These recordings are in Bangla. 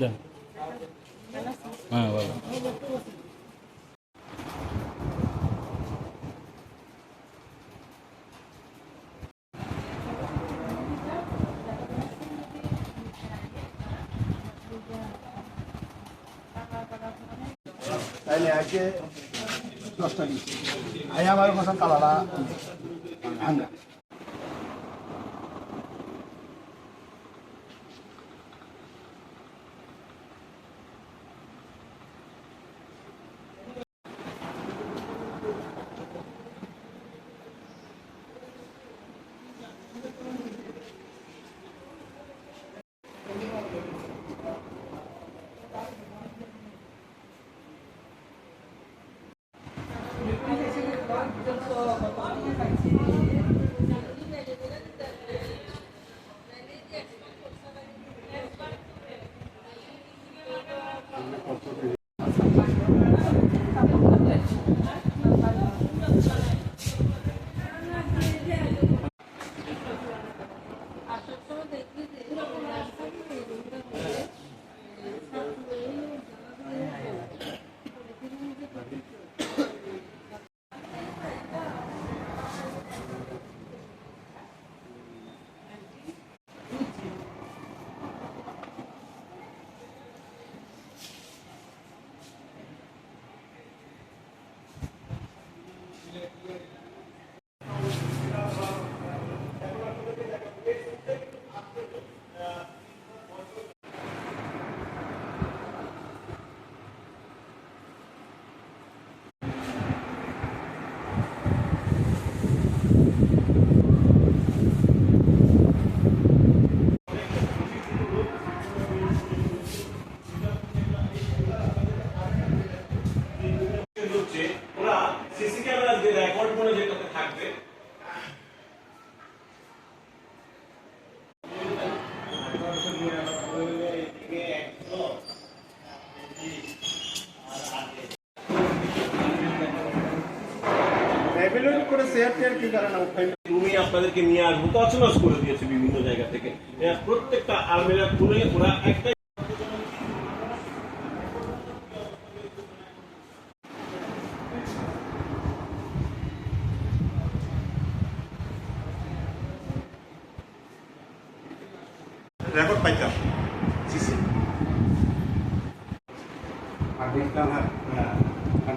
দেন হ্যাঁ তাইলে আজকে দশটা দিচ্ছি আই আমার কথা কালারা ভাঙ্গা Absolutely. তুমি আপনাদেরকে নিয়ে আসব তছনছ করে দিয়েছে বিভিন্ন জায়গা থেকে। প্রত্যেকটা আলমেরা খুলে ওরা একটাই রেকর্ড পাইতাম। সিসি আর দেখতাম হ্যাঁ আর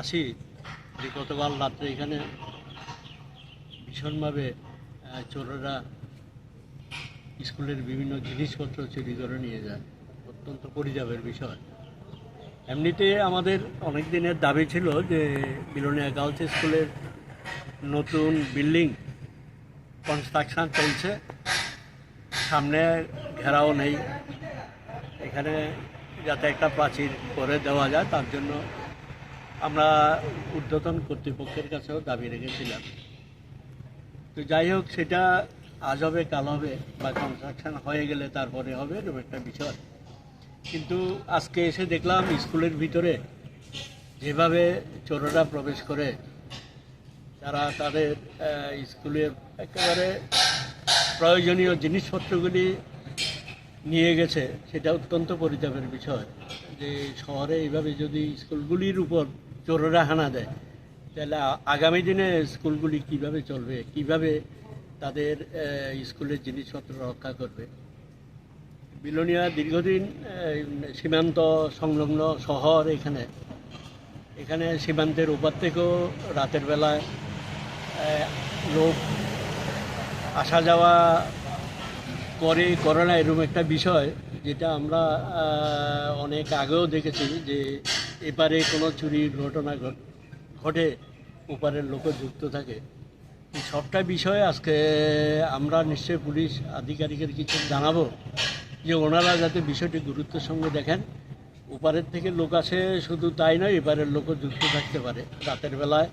আসি। গতকাল রাত্রে এখানে ভীষণভাবে চোরেরা স্কুলের বিভিন্ন জিনিসপত্র চুরি করে নিয়ে যায়। অত্যন্ত পরিতাপের বিষয়। এমনিতে আমাদের অনেক দিনের দাবি ছিল যে বিলোনিয়া গার্লস স্কুলের নতুন বিল্ডিং কনস্ট্রাকশন চলছে। সামনে ঘেরাও নেই। এখানে যাতে একটা প্রাচীর করে দেওয়া যায়, তার জন্য আমরা ঊর্ধ্বতন কর্তৃপক্ষের কাছেও দাবি রেখেছিলাম। তো যাই হোক, সেটা আজ হবে, কাল হবে বা কনস্ট্রাকশন হয়ে গেলে তারপরে হবে, এরকম একটা বিষয়। কিন্তু আজকে এসে দেখলাম, স্কুলের ভিতরে যেভাবে চোররা প্রবেশ করে তারা তাদের স্কুলের একেবারে প্রয়োজনীয় জিনিসপত্রগুলি নিয়ে গেছে, সেটা অত্যন্ত পরিতাপের বিষয়। যে শহরে এইভাবে যদি স্কুলগুলির উপর চোরেরা হানা দেয়। তাহলে আগামী দিনে স্কুলগুলি কীভাবে চলবে, কীভাবে তাদের স্কুলের জিনিসপত্র রক্ষা করবে? বিলোনিয়া দীর্ঘদিন সীমান্ত সংলগ্ন শহর এখানে। এখানে সীমান্তের ওপার থেকেও রাতের বেলায় লোক আসা যাওয়া করে। করে না এরকম একটা বিষয় যেটা আমরা অনেক আগেও দেখেছি যে এপারে কোনো চুরির ঘটনা ঘট- ওপারের লোকও যুক্ত থাকে। সবটা বিষয়ে আজকে আমরা নিশ্চয়ই পুলিশ আধিকারিকের কিছু জানাব, যে ওনারা যাতে বিষয়টি গুরুত্বের সঙ্গে দেখেন। ওপারের থেকে লোক আসে শুধু তাই নয়, এপারের লোকও যুক্ত থাকতে পারে রাতের বেলায়।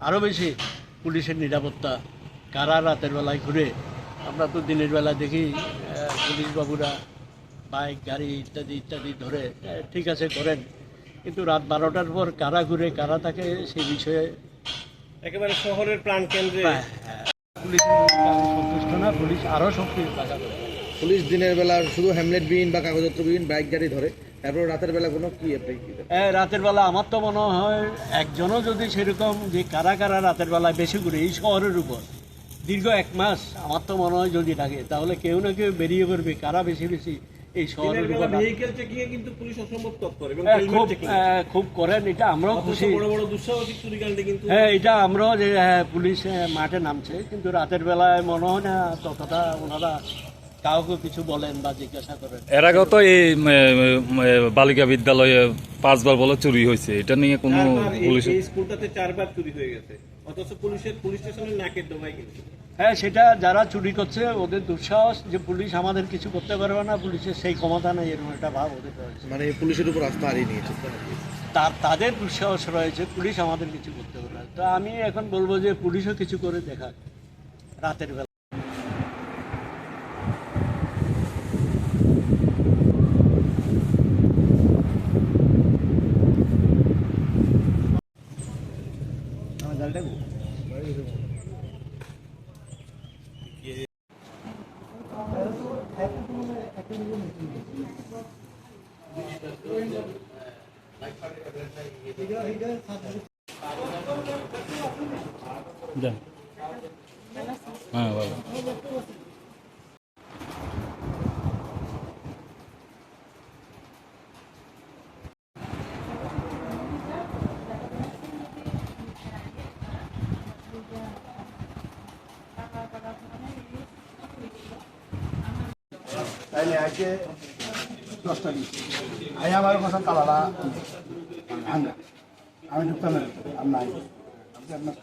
আরও বেশি পুলিশের নিরাপত্তা, কারা রাতের বেলায় ঘুরে? আমরা তো দিনের বেলা দেখি পুলিশ বাবুরা বাইক, গাড়ি ইত্যাদি ইত্যাদি ধরে ঠিক আছে করেন কিন্তু রাত বারোটার পর কারা ঘুরে কারা থাকে সেই বিষয়ে একেবারে শহরের প্রাণ কেন্দ্রে। হ্যাঁ, হ্যাঁ, পুলিশের সন্তুষ্ট না পুলিশ আরও শক্তি থাকা পুলিশ দিনের বেলা শুধু হ্যামলেট বিহীন বা কাগজপত্র বিহীন বাইক গাড়ি ধরে তারপর রাতের বেলা কোনো কি? এ, রাতের বেলা আমার তো মনে হয় একজনও যদি সেরকম যে কারা কারা রাতের বেলায় বেশি করে এই শহরের উপর দীর্ঘ এক মাস আমার তো মনে হয় যদি থাকে তাহলে কেউ না কেউ বেরিয়ে পড়বে কারা বেশি বেশি এই দিনের শহরের ভেহিকেল চেকিং এ কিন্তু পুলিশ অসম্ভব তৎপর এবং খুব checking। এ, খুব করেন এটা আমরাও খুশি। বড় বড় দুঃসাহসিক চুরিকাণ্ডে কিন্তু হ্যাঁ এটা আমরাও যে হ্যাঁ, পুলিশ মাঠে নামছে কিন্তু রাতের বেলায় মনে হয় না ততটা ওনারা কাউকে কিছু বলেন বা জিজ্ঞাসা করেন। এর আগেও তো এই বালিকা বিদ্যালয়ে পাঁচবার বলে চুরি হয়েছে এটা নিয়ে কোনো পুলিশ স্কুলটাতে চারবার চুরি হয়ে গেছে। অথচ পুলিশের পুলিশ স্টেশনের নাকের ডোবায় কিন্তু হ্যাঁ সেটা যারা চুরি করছে ওদের দুঃসাহস যে পুলিশ আমাদের কিছু করতে পারবে না পুলিশের সেই ক্ষমতা নেই এরকম একটা ভাব ওদের রয়েছে। মানে পুলিশের উপর আস্থা হারিয়ে নিয়েছে। তার তাদের দুঃসাহস রয়েছে পুলিশ আমাদের কিছু করতে পারবে না। তো আমি এখন বলব যে পুলিশও কিছু করে দেখাক রাতের বেলা। হ্যাঁ বাবা তাইলে আজকে দশটা দিন। আই আমার কথা ভাঙা আমি ঢুকতাম নাই। আপনার